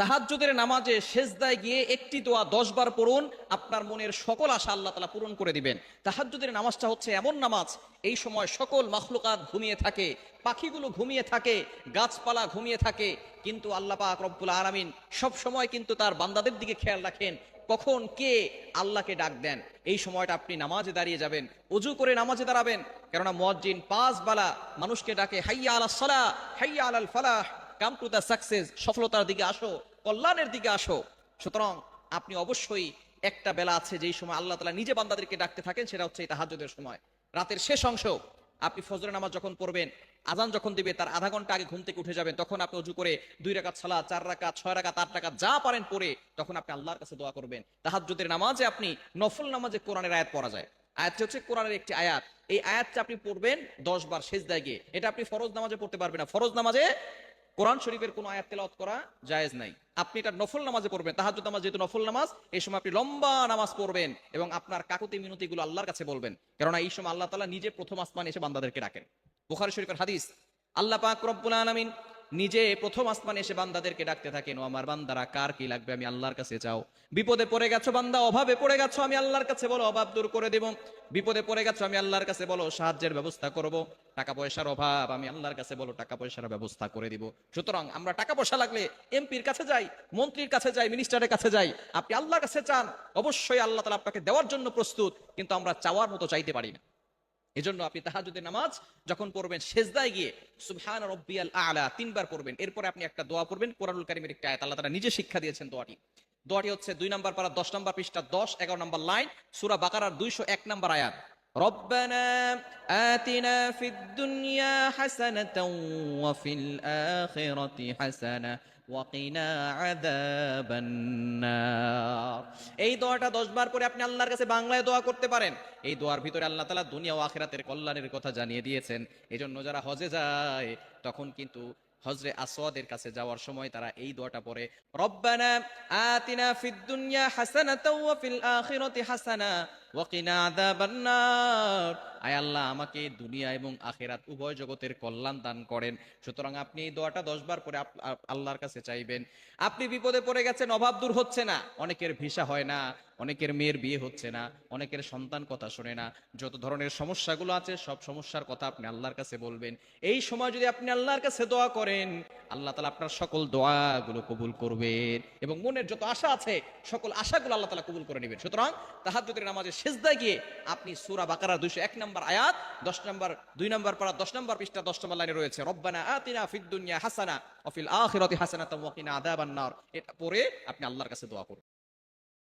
তাহাজ্জুদের নামাজে শেষদায় গিয়ে একটি দোয়া দশ বার পড়ুন, আপনার মনের সকল আশা আল্লাহ তালা পূরণ করে দিবেন। তাহাজ্জুদের নামাজটা হচ্ছে এমন নামাজ, এই সময় সকল মাখলুকাত ঘুমিয়ে থাকে, পাখিগুলো ঘুমিয়ে থাকে, গাছপালা ঘুমিয়ে থাকে, কিন্তু আল্লাহ পাক রব্বুল আলামিন সব সময় কিন্তু তার বান্দাদের দিকে খেয়াল রাখেন, কখন কে আল্লাহকে ডাক দেন। এই সময়টা আপনি নামাজে দাঁড়িয়ে যাবেন অজু করে নামাজে দাঁড়াবেন, কেননা মজ্জিন পাঁচ বালা মানুষকে ডাকে, হাইয়া আলা সলা হাইয়া আলাল ফালাহ, কাম টু দ্য সাকসেস, সফলতার দিকে আসো। কল্যাণের দিকে আসো। সুতরাং আপনি অবশ্যই একটা বেলা আছে যেই সময় আল্লাহ তালা নিজে বান্দাদেরকে ডাকতে থাকেন, সেটা হচ্ছে এই তাহাজ্জুদের সময়। রাতের শেষ অংশ আপনি ফজরের নামাজ যখন পড়বেন আজান যখন দিবে, তার আধা ঘণ্টা আগে ঘুম থেকে উঠে যাবেন, তখন আপনি অজু করে দুই রাকাত সালা চার রাকাত, ছয় রাকাত, আট রাকাত, যা পারেন পড়ে, তখন আপনি আল্লাহর কাছে দোয়া করবেন। তাহাজ্জুদের নামাজে আপনি নফল নামাজে কোরআনের আয়াত পড়া যায়। আয়াতটি হচ্ছে কোরআনের একটি আয়াত। এই আয়াতটা আপনি পড়বেন দশ বার শেষ দায় গিয়ে। এটা আপনি ফরজ নামাজে পড়তে পারবেন না। ফরজ নামাজে কোরআন শরীফের কোনো আয়াত তেলাওয়াত করা জায়েজ নাই। আপনি এটা নফল নামাজে পড়বেন তাহাজ নামাজ যেহেতু নফল নামাজ, এই সময় আপনি লম্বা নামাজ পড়বেন এবং আপনার কাকুতি মিনতি গুলো আল্লাহর কাছে বলবেন। কেননা এই সময় আল্লাহ তালা নিজে প্রথম আসমান এসে বান্দাদেরকে ডাকেন। বুখারি শরীফের হাদিস, আল্লাহ পাক রব্বুল আলামিন নিজে প্রথম আসমানে এসে বান্দাদেরকে ডাকতে থাকেন, ও আমার বান্দারা, কার কি লাগবে? আমি আল্লাহর কাছে চাও বিপদে পড়ে গেছো বান্দা, অভাবে পড়ে গেছো, আমি আল্লাহর কাছে বলো, অভাব দূর করে দেব। বিপদে পড়ে গেছো, আমি আল্লাহর কাছে বলো, সাহায্যের ব্যবস্থা করব। টাকা পয়সার অভাব, আমি আল্লাহর কাছে বলো, টাকা পয়সার ব্যবস্থা করে দিব। সুতরাং আমরা টাকা পয়সা লাগলে এমপির কাছে যাই, মন্ত্রীর কাছে যাই মিনিস্টারের কাছে যাই, আপনি আল্লাহর কাছে চান, অবশ্যই আল্লাহ তালা আপনাকে দেওয়ার জন্য প্রস্তুত, কিন্তু আমরা চাওয়ার মতো চাইতে পারি না। এজন্য আপনি তাহাজুদের নামাজ যখন পড়বেন সেজদায় গিয়ে সুবহান রব্বিয়াল আলা তিনবার পড়বেন এরপরে আপনি একটা দোয়া পড়বেন কোরআনুল কারিমের একটা আয়াত আল্লাহ তাআলা নিজে শিক্ষা দিয়েছেন দোয়াটি দোয়াটি হচ্ছে দুই নাম্বার পারা দশ নাম্বার পৃষ্ঠা দশ এগারো নাম্বার লাইন সুরা বাকারার দুইশো এক নাম্বার আয়াত ربنا آتنا في الدنيا حسنة وفي الآخرة حسنة وقنا عذاب النار এই দোয়াটা দশ বার করে আপনি আল্লাহর কাছে বাংলায় দোয়া করতে পারেন। এই দোয়ার ভিতরে আল্লাহ তালা দুনিয়া ও আখেরাতের কল্যাণের কথা জানিয়ে দিয়েছেন। এই জন্য যারা হজে যায়, তখন কিন্তু হজরে আসওয়াদের কাছে যাওয়ার সময় তারা এই দোয়াটা পড়ে, রব্বানা আতিনা ফিদ দুনিয়া হাসানাতাও ওয়া ফিল আখিরাতি হাসানা, ওয়া কিনা আযাবান নার আয় আল্লাহ আমাকে দুনিয়া এবং আখেরাত উভয় জগতের কল্যাণ দান করেন। সুতরাং আপনি এই দোয়াটা দশ বার করে আল্লাহর কাছে চাইবেন। আপনি বিপদে পড়ে গেছেন, অভাব দূর হচ্ছে না। অনেকের ভিসা হয় না, অনেকের মেয়ের বিয়ে হচ্ছে না, অনেকের সন্তান কথা শোনে না। যত ধরনের সমস্যাগুলো আছে, সব সমস্যার কথা আপনি আল্লাহর কাছে বলবেন। এই সময় যদি আপনি আল্লাহর কাছে দোয়া করেন, আল্লাহ তালা আপনার সকল দোয়াগুলো কবুল করবেন এবং মনের যত আশা আছে, সকল আশাগুলো আল্লাহ তালা কবুল করে নেবেন। সুতরাং তাহাজ্জুদের নামাজে সেজদায় গিয়ে আপনি সূরা বাকারা দুইশো এক নম্বর আয়াত, দশ নম্বর, দুই নম্বর পারা, দশ নম্বর পৃষ্ঠা, দশ নম্বর লাইনে রয়েছে, রব্বানা আতিনা ফিদ দুনিয়া হাসানা অফিল আখিরাতি হাসানাতাম ওয়া কিনা আযাবান নার। এটা পড়ে আপনি আল্লাহর কাছে দোয়া করুন।